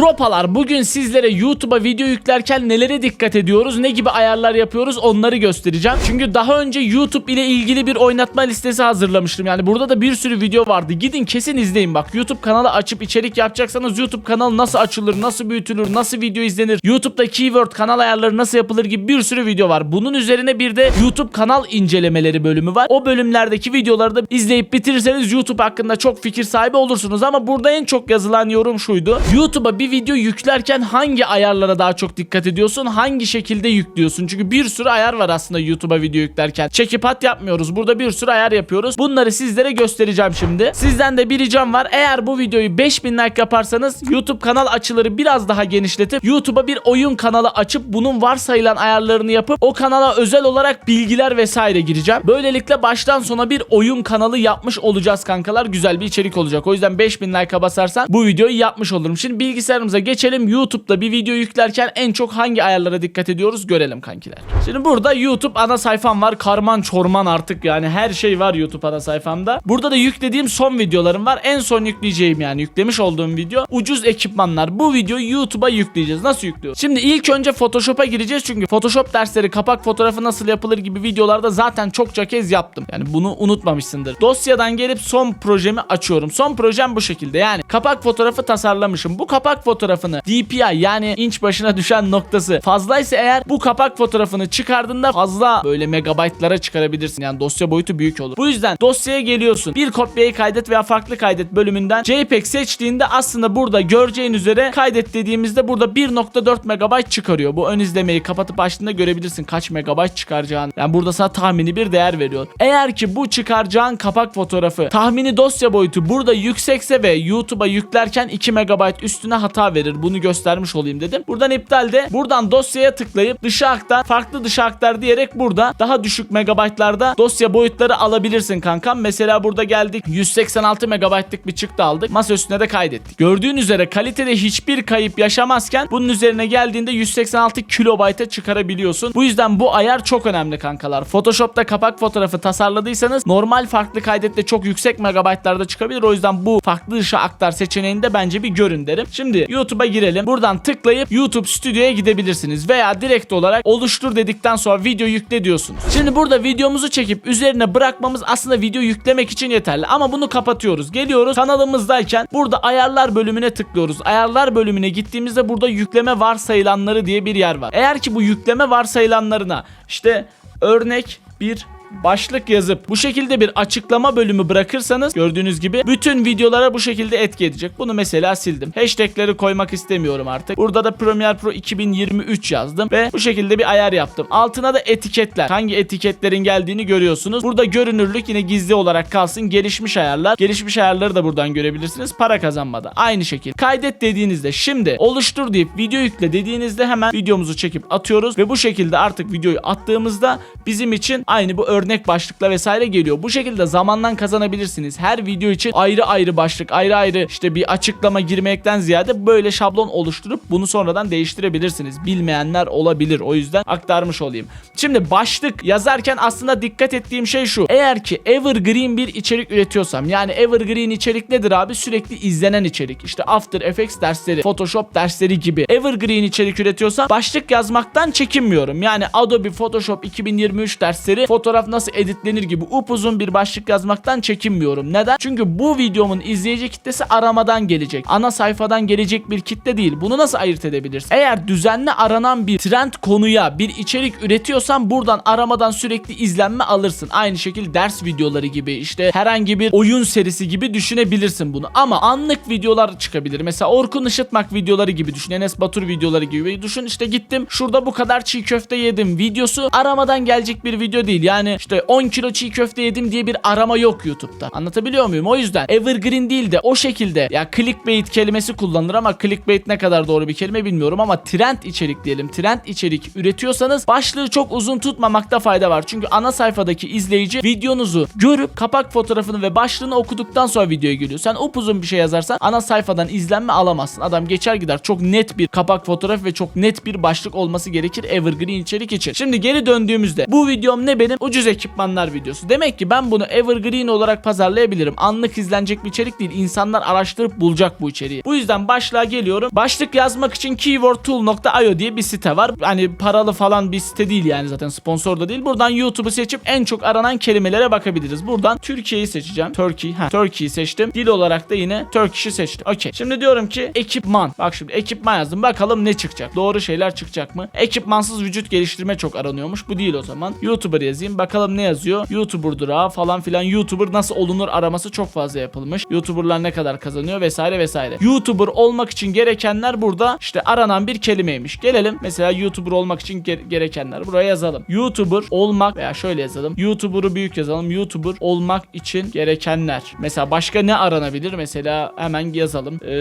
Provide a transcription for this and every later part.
Bropalar bugün sizlere YouTube'a video yüklerken nelere dikkat ediyoruz, ne gibi ayarlar yapıyoruz onları göstereceğim. Çünkü daha önce YouTube ile ilgili bir oynatma listesi hazırlamıştım. Yani burada da bir sürü video vardı. Gidin kesin izleyin bak. YouTube kanalı açıp içerik yapacaksanız YouTube kanalı nasıl açılır, nasıl büyütülür, nasıl video izlenir, YouTube'da keyword kanal ayarları nasıl yapılır gibi bir sürü video var. Bunun üzerine bir de YouTube kanal incelemeleri bölümü var. O bölümlerdeki videoları da izleyip bitirirseniz YouTube hakkında çok fikir sahibi olursunuz. Ama burada en çok yazılan yorum şuydu. YouTube'a bir video yüklerken hangi ayarlara daha çok dikkat ediyorsun? Hangi şekilde yüklüyorsun? Çünkü bir sürü ayar var aslında YouTube'a video yüklerken. Çekip at yapmıyoruz. Burada bir sürü ayar yapıyoruz. Bunları sizlere göstereceğim şimdi. Sizden de bir ricam var. Eğer bu videoyu 5000 like yaparsanız YouTube kanal açıları biraz daha genişletip YouTube'a bir oyun kanalı açıp bunun varsayılan ayarlarını yapıp o kanala özel olarak bilgiler vesaire gireceğim. Böylelikle baştan sona bir oyun kanalı yapmış olacağız kankalar. Güzel bir içerik olacak. O yüzden 5000 like'a basarsan bu videoyu yapmış olurum. Şimdi bilgisayarımıza geçelim. YouTube'da bir video yüklerken en çok hangi ayarlara dikkat ediyoruz görelim kankiler. Şimdi burada YouTube ana sayfam var. Karman çorman artık yani her şey var YouTube ana sayfamda. Burada da yüklediğim son videolarım var. En son yükleyeceğim yani yüklemiş olduğum video ucuz ekipmanlar. Bu videoyu YouTube'a yükleyeceğiz. Nasıl yüklüyoruz? Şimdi ilk önce Photoshop'a gireceğiz çünkü Photoshop dersleri kapak fotoğrafı nasıl yapılır gibi videolarda zaten çokça kez yaptım. Yani bunu unutmamışsındır. Dosyadan gelip son projemi açıyorum. Son projem bu şekilde. Yani kapak fotoğrafı tasarlamışım. Bu kapak fotoğrafını DPI yani inç başına düşen noktası fazlaysa eğer bu kapak fotoğrafını çıkardığında fazla böyle megabaytlara çıkarabilirsin. Yani dosya boyutu büyük olur. Bu yüzden dosyaya geliyorsun. Bir kopyayı kaydet veya farklı kaydet bölümünden JPEG seçtiğinde aslında burada göreceğin üzere kaydet dediğimizde burada 1.4 megabayt çıkarıyor. Bu ön izlemeyi kapatıp açtığında görebilirsin kaç megabayt çıkaracağını. Yani burada sana tahmini bir değer veriyor. Eğer ki bu çıkaracağın kapak fotoğrafı tahmini dosya boyutu burada yüksekse ve YouTube'a yüklerken 2 megabayt üstüne hata verir. Bunu göstermiş olayım dedim. Buradan iptalde buradan dosyaya tıklayıp dışa aktar farklı dışa aktar diyerek burada daha düşük megabaytlarda dosya boyutları alabilirsin kankam. Mesela burada geldik 186 megabaytlık bir çıktı aldık. Masa üstüne de kaydettik. Gördüğün üzere kalitede hiçbir kayıp yaşamazken bunun üzerine geldiğinde 186 kilobayta çıkarabiliyorsun. Bu yüzden bu ayar çok önemli kankalar. Photoshop'ta kapak fotoğrafı tasarladıysanız normal farklı kaydette çok yüksek megabaytlarda çıkabilir. O yüzden bu farklı ışığa aktar seçeneğini de bence bir görün derim. Şimdi YouTube'a girelim. Buradan tıklayıp YouTube Studio'ya gidebilirsiniz. Veya direkt olarak oluştur dedikten sonra video yükle diyorsunuz. Şimdi burada videomuzu çekip üzerine bırakmamız aslında video yüklemek için yeterli. Ama bunu kapatıyoruz. Geliyoruz kanalımızdayken burada ayarlar bölümüne tıklıyoruz. Ayarlar bölümüne gittiğimizde burada yükleme varsayılanları diye bir yer var. Eğer ki bu yükleme varsayılanlarına işte örnek bir başlık yazıp bu şekilde bir açıklama bölümü bırakırsanız gördüğünüz gibi bütün videolara bu şekilde etki edecek. Bunu mesela sildim. Hashtagleri koymak istemiyorum artık. Burada da Premiere Pro 2023 yazdım ve bu şekilde bir ayar yaptım. Altına da etiketler. Hangi etiketlerin geldiğini görüyorsunuz. Burada görünürlük yine gizli olarak kalsın. Gelişmiş ayarlar. Gelişmiş ayarları da buradan görebilirsiniz. Para kazanmada. Aynı şekilde. Kaydet dediğinizde şimdi oluştur deyip video yükle dediğinizde hemen videomuzu çekip atıyoruz ve bu şekilde artık videoyu attığımızda bizim için aynı bu örnek başlıkla vesaire geliyor. Bu şekilde zamandan kazanabilirsiniz. Her video için ayrı ayrı başlık, ayrı ayrı işte bir açıklama girmekten ziyade böyle şablon oluşturup bunu sonradan değiştirebilirsiniz. Bilmeyenler olabilir. O yüzden aktarmış olayım. Şimdi başlık yazarken aslında dikkat ettiğim şey şu. Eğer ki evergreen bir içerik üretiyorsam yani evergreen içerik nedir abi? Sürekli izlenen içerik. İşte After Effects dersleri, Photoshop dersleri gibi evergreen içerik üretiyorsam başlık yazmaktan çekinmiyorum. Yani Adobe Photoshop 2023 dersleri fotoğraf nasıl editlenir gibi upuzun bir başlık yazmaktan çekinmiyorum. Neden? Çünkü bu videomun izleyici kitlesi aramadan gelecek. Ana sayfadan gelecek bir kitle değil. Bunu nasıl ayırt edebilirsin? Eğer düzenli aranan bir trend konuya bir içerik üretiyorsan buradan aramadan sürekli izlenme alırsın. Aynı şekilde ders videoları gibi işte herhangi bir oyun serisi gibi düşünebilirsin bunu. Ama anlık videolar çıkabilir. Mesela Orkun Işıtmak videoları gibi düşün. Enes Batur videoları gibi düşün. İşte gittim şurada bu kadar çiğ köfte yedim videosu aramadan gelecek bir video değil. Yani işte 10 kilo çiğ köfte yedim diye bir arama yok YouTube'da. Anlatabiliyor muyum? O yüzden evergreen değil de o şekilde ya clickbait kelimesi kullanılır ama clickbait ne kadar doğru bir kelime bilmiyorum ama trend içerik diyelim. Trend içerik üretiyorsanız başlığı çok uzun tutmamakta fayda var. Çünkü ana sayfadaki izleyici videonuzu görüp kapak fotoğrafını ve başlığını okuduktan sonra videoya geliyor. Sen upuzun bir şey yazarsan ana sayfadan izlenme alamazsın. Adam geçer gider. Çok net bir kapak fotoğraf ve çok net bir başlık olması gerekir evergreen içerik için. Şimdi geri döndüğümüzde bu videom ne benim? Ucuz ekipmanlar videosu. Demek ki ben bunu evergreen olarak pazarlayabilirim. Anlık izlenecek bir içerik değil. İnsanlar araştırıp bulacak bu içeriği. Bu yüzden başlığa geliyorum. Başlık yazmak için keywordtool.io diye bir site var. Hani paralı falan bir site değil yani zaten sponsor da değil. Buradan YouTube'u seçip en çok aranan kelimelere bakabiliriz. Buradan Türkiye'yi seçeceğim. Turkey. Ha, Turkey'yi seçtim. Dil olarak da yine Turkish'i seçtim. Okey. Şimdi diyorum ki ekipman. Bak şimdi ekipman yazdım. Bakalım ne çıkacak. Doğru şeyler çıkacak mı? Ekipmansız vücut geliştirme çok aranıyormuş. Bu değil o zaman. YouTuber yazayım. Bakalım ne yazıyor? YouTuber'dur ha falan filan. YouTuber nasıl olunur araması çok fazla yapılmış. YouTuber'lar ne kadar kazanıyor vesaire vesaire. YouTuber olmak için gerekenler burada işte aranan bir kelimeymiş. Gelelim mesela YouTuber olmak için ge- gerekenler. Buraya yazalım. YouTuber olmak veya şöyle yazalım. YouTuber'ı büyük yazalım. YouTuber olmak için gerekenler. Mesela başka ne aranabilir? Mesela hemen yazalım. Ee,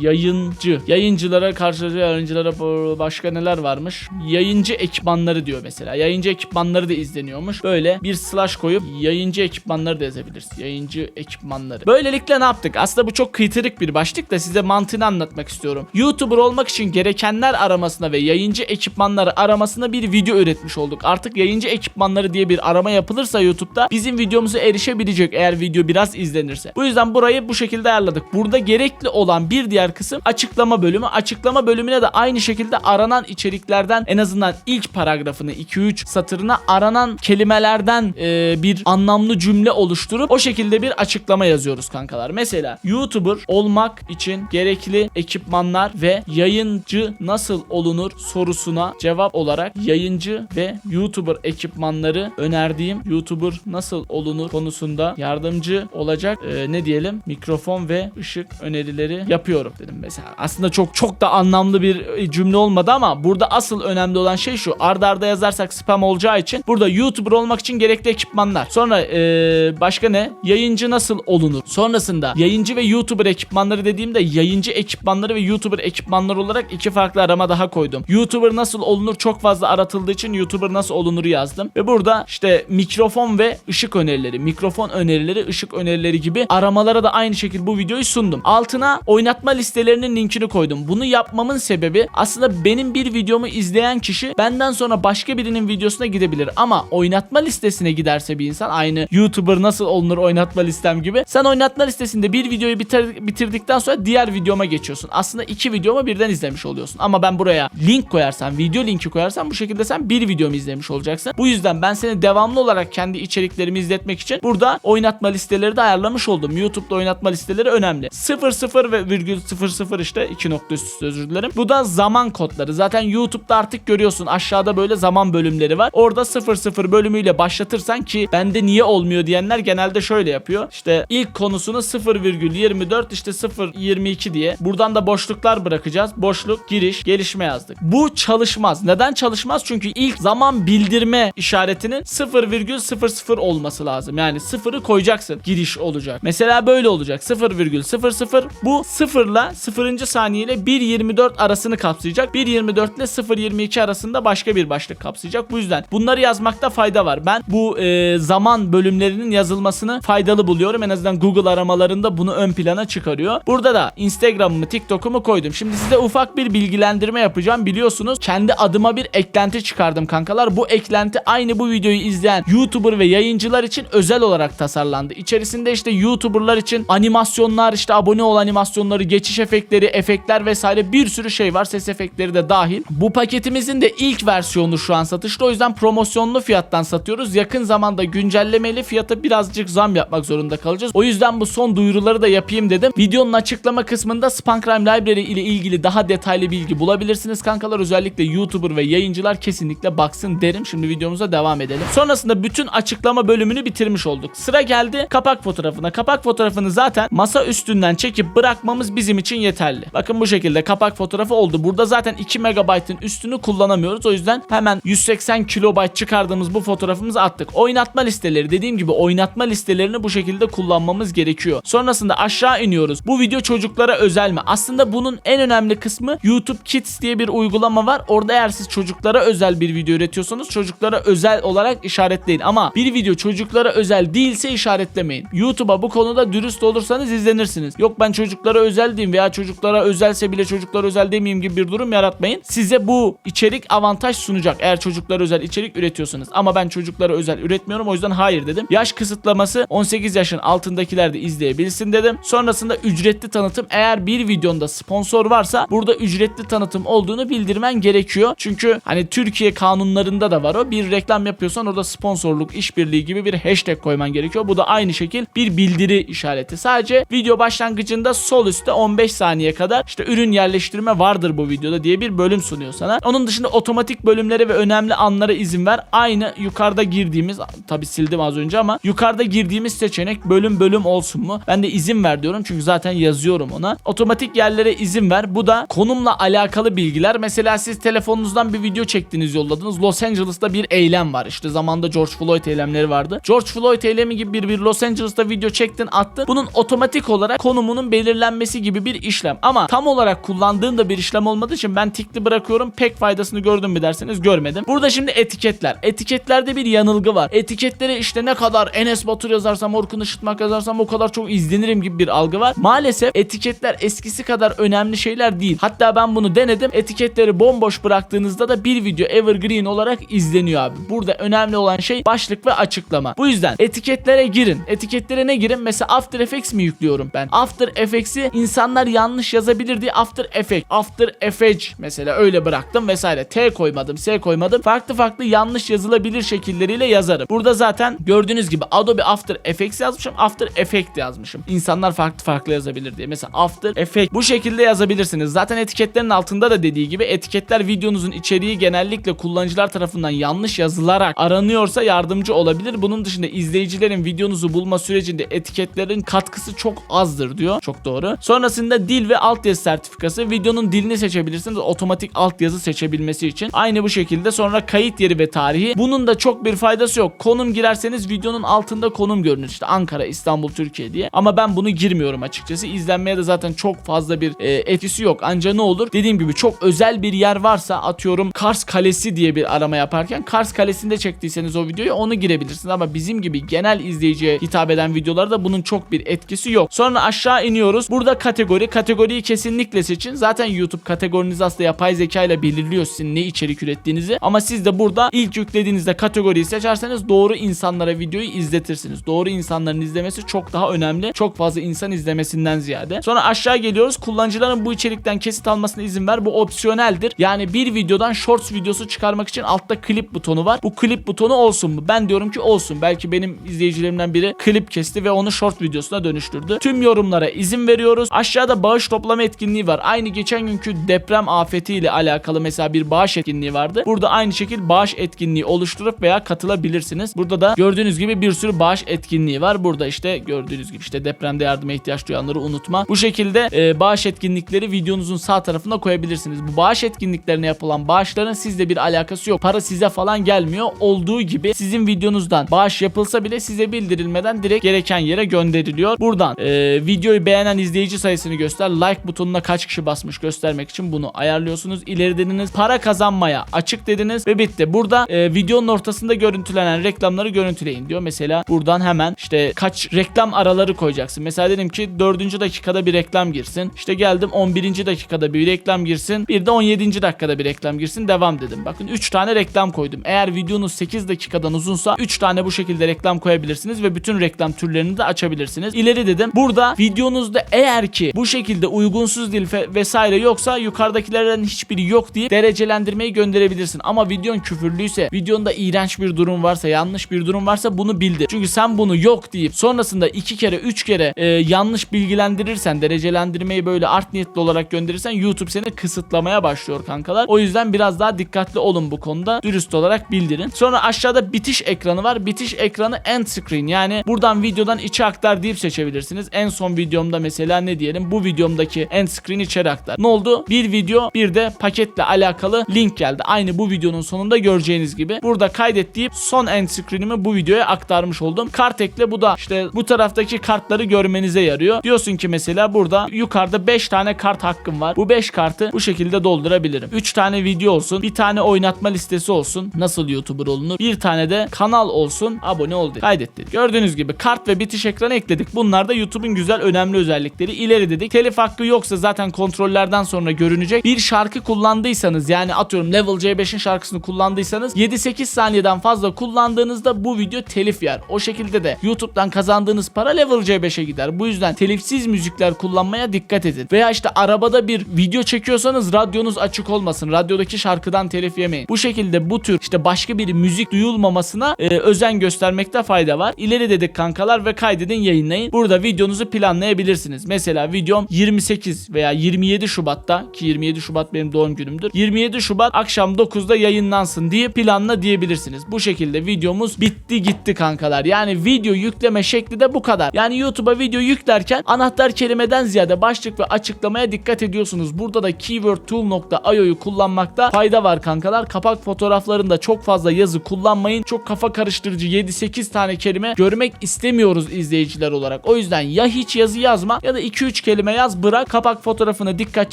yayıncı. Yayıncılara karşı yayıncılara başka neler varmış? Yayıncı ekipmanları diyor mesela. Yayıncı ekipmanları da izleniyormuş. Böyle bir slash koyup yayıncı ekipmanları da yazabiliriz. Yayıncı ekipmanları. Böylelikle ne yaptık? Aslında bu çok kıytırık bir başlık da size mantığını anlatmak istiyorum. YouTuber olmak için gerekenler aramasına ve yayıncı ekipmanları aramasına bir video üretmiş olduk. Artık yayıncı ekipmanları diye bir arama yapılırsa YouTube'da bizim videomuza erişebilecek eğer video biraz izlenirse. Bu yüzden burayı bu şekilde ayarladık. Burada gerekli olan bir diğer kısım açıklama bölümü. Açıklama bölümüne de aynı şekilde aranan içeriklerden en azından ilk paragrafını 2-3 satırına aranan kelimelerden e, bir anlamlı cümle oluşturup o şekilde bir açıklama yazıyoruz kankalar. Mesela YouTuber olmak için gerekli ekipmanlar ve yayıncı nasıl olunur sorusuna cevap olarak yayıncı ve YouTuber ekipmanları önerdiğim YouTuber nasıl olunur konusunda yardımcı olacak e, ne diyelim mikrofon ve ışık önerileri yapıyorum dedim mesela. Aslında çok çok da anlamlı bir e, cümle olmadı ama burada asıl önemli olan şey şu. Arda arda yazarsak spam olacağı için burada YouTuber olmak için gerekli ekipmanlar. Sonra e, başka ne? Yayıncı nasıl olunur? Sonrasında yayıncı ve YouTuber ekipmanları dediğimde yayıncı ekipmanları ve YouTuber ekipmanları olarak iki farklı arama daha koydum. YouTuber nasıl olunur çok fazla aratıldığı için YouTuber nasıl olunuru yazdım. Ve burada işte mikrofon ve ışık önerileri, mikrofon önerileri, ışık önerileri gibi aramalara da aynı şekilde bu videoyu sundum. Altına oynatma listelerinin linkini koydum. Bunu yapmamın sebebi aslında benim bir videomu izleyen kişi benden sonra başka birinin videosuna gidebilir. Ama oynatma listesine giderse bir insan aynı YouTuber nasıl olunur oynatma listem gibi. Sen oynatma listesinde bir videoyu bitir- bitirdikten sonra diğer videoma geçiyorsun. Aslında iki videomu birden izlemiş oluyorsun. Ama ben buraya link koyarsam, video linki koyarsam bu şekilde sen bir videomu izlemiş olacaksın. Bu yüzden ben seni devamlı olarak kendi içeriklerimi izletmek için burada oynatma listeleri de ayarlamış oldum. YouTube'da oynatma listeleri önemli. 00 ve virgül 00 işte iki nokta üst üste özür dilerim. Bu da zaman kodları. Zaten YouTube'da artık görüyorsun aşağıda böyle zaman bölümleri var. Orada 00 bölümüyle başlatırsan ki bende niye olmuyor diyenler genelde şöyle yapıyor. İşte ilk konusunu 0,24 işte 0,22 diye. Buradan da boşluklar bırakacağız. Boşluk, giriş, gelişme yazdık. Bu çalışmaz. Neden çalışmaz? Çünkü ilk zaman bildirme işaretinin 0,00 olması lazım. Yani sıfırı koyacaksın. Giriş olacak. Mesela böyle olacak. 0,00 bu sıfırla 0. saniye ile 1.24 arasını kapsayacak. 1.24 ile 0.22 arasında başka bir başlık kapsayacak. Bu yüzden bunları yazmakta fayda var. Ben bu e, zaman bölümlerinin yazılmasını faydalı buluyorum. En azından Google aramalarında bunu ön plana çıkarıyor. Burada da Instagram'ımı, TikTok'umu koydum. Şimdi size ufak bir bilgilendirme yapacağım. Biliyorsunuz kendi adıma bir eklenti çıkardım kankalar. Bu eklenti aynı bu videoyu izleyen YouTuber ve yayıncılar için özel olarak tasarlandı. İçerisinde işte YouTuber'lar için animasyonlar, işte abone ol animasyonları, geçiş efektleri, efektler vesaire bir sürü şey var. Ses efektleri de dahil. Bu paketimizin de ilk versiyonu şu an satışta. O yüzden promosyonlu fiyattan satıyoruz. Yakın zamanda güncellemeli fiyata birazcık zam yapmak zorunda kalacağız. O yüzden bu son duyuruları da yapayım dedim. Videonun açıklama kısmında Spunk Rhyme Library ile ilgili daha detaylı bilgi bulabilirsiniz kankalar. Özellikle YouTuber ve yayıncılar kesinlikle baksın derim. Şimdi videomuza devam edelim. Sonrasında bütün açıklama bölümünü bitirmiş olduk. Sıra geldi kapak fotoğrafına. Kapak fotoğrafını zaten masa üstünden çekip bırakmamız bizim için yeterli. Bakın bu şekilde kapak fotoğrafı oldu. Burada zaten 2 megabaytın üstünü kullanamıyoruz. O yüzden hemen 180 kilobayt çıkardığımız bu fotoğrafımızı attık. Oynatma listeleri dediğim gibi oynatma listelerini bu şekilde kullanmamız gerekiyor. Sonrasında aşağı iniyoruz. Bu video çocuklara özel mi? Aslında bunun en önemli kısmı YouTube Kids diye bir uygulama var. Orada eğer siz çocuklara özel bir video üretiyorsanız çocuklara özel olarak işaretleyin. Ama bir video çocuklara özel değilse işaretlemeyin. YouTube'a bu konuda dürüst olursanız izlenirsiniz. Yok ben çocuklara özel diyeyim veya çocuklara özelse bile çocuklara özel demeyeyim gibi bir durum yaratmayın. Size bu içerik avantaj sunacak eğer çocuklara özel içerik üretiyorsanız. Ama ben çocuk çocuklara özel üretmiyorum. O yüzden hayır dedim. Yaş kısıtlaması 18 yaşın altındakiler de izleyebilsin dedim. Sonrasında ücretli tanıtım eğer bir videonda sponsor varsa burada ücretli tanıtım olduğunu bildirmen gerekiyor. Çünkü hani Türkiye kanunlarında da var o. Bir reklam yapıyorsan orada sponsorluk, işbirliği gibi bir hashtag koyman gerekiyor. Bu da aynı şekil bir bildiri işareti. Sadece video başlangıcında sol üstte 15 saniye kadar işte ürün yerleştirme vardır bu videoda diye bir bölüm sunuyor sana. Onun dışında otomatik bölümlere ve önemli anlara izin ver. Aynı yukarıda girdiğimiz tabi sildim az önce ama yukarıda girdiğimiz seçenek bölüm bölüm olsun mu? Ben de izin ver diyorum çünkü zaten yazıyorum ona. Otomatik yerlere izin ver. Bu da konumla alakalı bilgiler. Mesela siz telefonunuzdan bir video çektiniz yolladınız. Los Angeles'ta bir eylem var. İşte zamanda George Floyd eylemleri vardı. George Floyd eylemi gibi bir, bir Los Angeles'ta video çektin attın. Bunun otomatik olarak konumunun belirlenmesi gibi bir işlem. Ama tam olarak kullandığım da bir işlem olmadığı için ben tikli bırakıyorum. Pek faydasını gördüm mü derseniz görmedim. Burada şimdi etiketler. Etiketlerde bir yanılgı var. Etiketlere işte ne kadar Enes Batur yazarsam, Orkun Işıtmak yazarsam o kadar çok izlenirim gibi bir algı var. Maalesef etiketler eskisi kadar önemli şeyler değil. Hatta ben bunu denedim. Etiketleri bomboş bıraktığınızda da bir video evergreen olarak izleniyor abi. Burada önemli olan şey başlık ve açıklama. Bu yüzden etiketlere girin. Etiketlere ne girin? Mesela After Effects mi yüklüyorum ben? After Effects'i insanlar yanlış yazabilir diye After Effect, After Effects mesela öyle bıraktım vesaire. T koymadım, S koymadım. Farklı farklı yanlış yazılabilir şekilleriyle yazarım. Burada zaten gördüğünüz gibi Adobe After Effects yazmışım, After Effect yazmışım. İnsanlar farklı farklı yazabilir diye. Mesela After Effect bu şekilde yazabilirsiniz. Zaten etiketlerin altında da dediği gibi etiketler videonuzun içeriği genellikle kullanıcılar tarafından yanlış yazılarak aranıyorsa yardımcı olabilir. Bunun dışında izleyicilerin videonuzu bulma sürecinde etiketlerin katkısı çok azdır diyor. Çok doğru. Sonrasında dil ve altyazı sertifikası. Videonun dilini seçebilirsiniz. Otomatik altyazı seçebilmesi için. Aynı bu şekilde sonra kayıt yeri ve tarihi. Bunun da çok bir faydası yok. Konum girerseniz videonun altında konum görünür. İşte Ankara, İstanbul, Türkiye diye. Ama ben bunu girmiyorum açıkçası. İzlenmeye de zaten çok fazla bir e, etkisi yok. Ancak ne olur? Dediğim gibi çok özel bir yer varsa atıyorum Kars Kalesi diye bir arama yaparken Kars Kalesi'nde çektiyseniz o videoyu onu girebilirsiniz. Ama bizim gibi genel izleyiciye hitap eden videolarda bunun çok bir etkisi yok. Sonra aşağı iniyoruz. Burada kategori. Kategoriyi kesinlikle seçin. Zaten YouTube kategorinizi aslında yapay zeka ile belirliyor sizin ne içerik ürettiğinizi. Ama siz de burada ilk yüklediğinizde kategoriyi seçerseniz doğru insanlara videoyu izletirsiniz. Doğru insanların izlemesi çok daha önemli. Çok fazla insan izlemesinden ziyade. Sonra aşağı geliyoruz. Kullanıcıların bu içerikten kesit almasına izin ver. Bu opsiyoneldir. Yani bir videodan shorts videosu çıkarmak için altta klip butonu var. Bu klip butonu olsun mu? Ben diyorum ki olsun. Belki benim izleyicilerimden biri klip kesti ve onu short videosuna dönüştürdü. Tüm yorumlara izin veriyoruz. Aşağıda bağış toplama etkinliği var. Aynı geçen günkü deprem afetiyle alakalı mesela bir bağış etkinliği vardı. Burada aynı şekilde bağış etkinliği oluşturup veya katılabilirsiniz. Burada da gördüğünüz gibi bir sürü bağış etkinliği var. Burada işte gördüğünüz gibi işte depremde yardıma ihtiyaç duyanları unutma. Bu şekilde e, bağış etkinlikleri videonuzun sağ tarafına koyabilirsiniz. Bu bağış etkinliklerine yapılan bağışların sizle bir alakası yok. Para size falan gelmiyor. Olduğu gibi sizin videonuzdan bağış yapılsa bile size bildirilmeden direkt gereken yere gönderiliyor. Buradan e, videoyu beğenen izleyici sayısını göster. Like butonuna kaç kişi basmış göstermek için bunu ayarlıyorsunuz. İleri dediniz. Para kazanmaya açık dediniz ve bitti. Burada e, videonun ortasında görüntülenen reklamları görüntüleyin diyor. Mesela buradan hemen işte kaç reklam araları koyacaksın. Mesela dedim ki 4. dakikada bir reklam girsin. İşte geldim 11. dakikada bir reklam girsin. Bir de 17. dakikada bir reklam girsin. Devam dedim. Bakın 3 tane reklam koydum. Eğer videonuz 8 dakikadan uzunsa 3 tane bu şekilde reklam koyabilirsiniz ve bütün reklam türlerini de açabilirsiniz. İleri dedim. Burada videonuzda eğer ki bu şekilde uygunsuz dil vesaire yoksa yukarıdakilerden hiçbiri yok deyip derecelendirmeyi gönderebilirsin. Ama videon küfürlüyse, videonda iğrenç bir durum varsa, yanlış bir durum varsa bunu bildir. Çünkü sen bunu yok deyip sonrasında iki kere, üç kere e, yanlış bilgilendirirsen, derecelendirmeyi böyle art niyetli olarak gönderirsen YouTube seni kısıtlamaya başlıyor kankalar. O yüzden biraz daha dikkatli olun bu konuda. Dürüst olarak bildirin. Sonra aşağıda bitiş ekranı var. Bitiş ekranı end screen yani buradan videodan içe aktar deyip seçebilirsiniz. En son videomda mesela ne diyelim bu videomdaki end screen içeri aktar. Ne oldu? Bir video bir de paketle alakalı link geldi. Aynı bu videonun sonunda göreceğiniz gibi. Burada kaydet deyip son end screen'imi bu videoya aktarmış oldum. Kart ekle bu da işte bu taraftaki kartları görmenize yarıyor. Diyorsun ki mesela burada yukarıda 5 tane kart hakkım var. Bu 5 kartı bu şekilde doldurabilirim. 3 tane video olsun. Bir tane oynatma listesi olsun. Nasıl YouTuber olunur? Bir tane de kanal olsun. Abone ol dedik. Kaydet dedik. Gördüğünüz gibi kart ve bitiş ekranı ekledik. Bunlar da YouTube'un güzel önemli özellikleri. İleri dedik. Telif hakkı yoksa zaten kontrollerden sonra görünecek. Bir şarkı kullandıysanız yani atıyorum Level C5'in şarkısını kullandıysanız 7-8 saniyede birden fazla kullandığınızda bu video telif yer. O şekilde de YouTube'dan kazandığınız para level C5'e gider. Bu yüzden telifsiz müzikler kullanmaya dikkat edin. Veya işte arabada bir video çekiyorsanız radyonuz açık olmasın. Radyodaki şarkıdan telif yemeyin. Bu şekilde bu tür işte başka bir müzik duyulmamasına e, özen göstermekte fayda var. İleri dedik kankalar ve kaydedin yayınlayın. Burada videonuzu planlayabilirsiniz. Mesela videom 28 veya 27 Şubat'ta ki 27 Şubat benim doğum günümdür. 27 Şubat akşam 9'da yayınlansın diye planla diyebilirsiniz. Bu şekilde videomuz bitti gitti kankalar. Yani video yükleme şekli de bu kadar. Yani YouTube'a video yüklerken anahtar kelimeden ziyade başlık ve açıklamaya dikkat ediyorsunuz. Burada da keywordtool.io'yu kullanmakta fayda var kankalar. Kapak fotoğraflarında çok fazla yazı kullanmayın. Çok kafa karıştırıcı 7-8 tane kelime görmek istemiyoruz izleyiciler olarak. O yüzden ya hiç yazı yazma ya da 2-3 kelime yaz bırak. Kapak fotoğrafını dikkat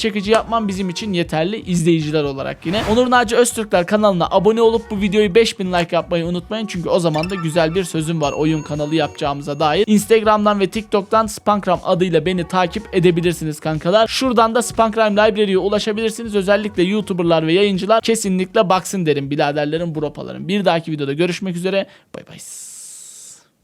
çekici yapman bizim için yeterli izleyiciler olarak yine. Onur Naci Öztürkler kanalına abone olup bu videoyu 5000 like yapmayı unutmayın. Çünkü o zaman da güzel bir sözüm var oyun kanalı yapacağımıza dair. Instagram'dan ve TikTok'tan Spankram adıyla beni takip edebilirsiniz kankalar. Şuradan da Spankram Library'ye ulaşabilirsiniz. Özellikle YouTuber'lar ve yayıncılar kesinlikle baksın derim biraderlerim, burapalarım. Bir dahaki videoda görüşmek üzere. Bay bay.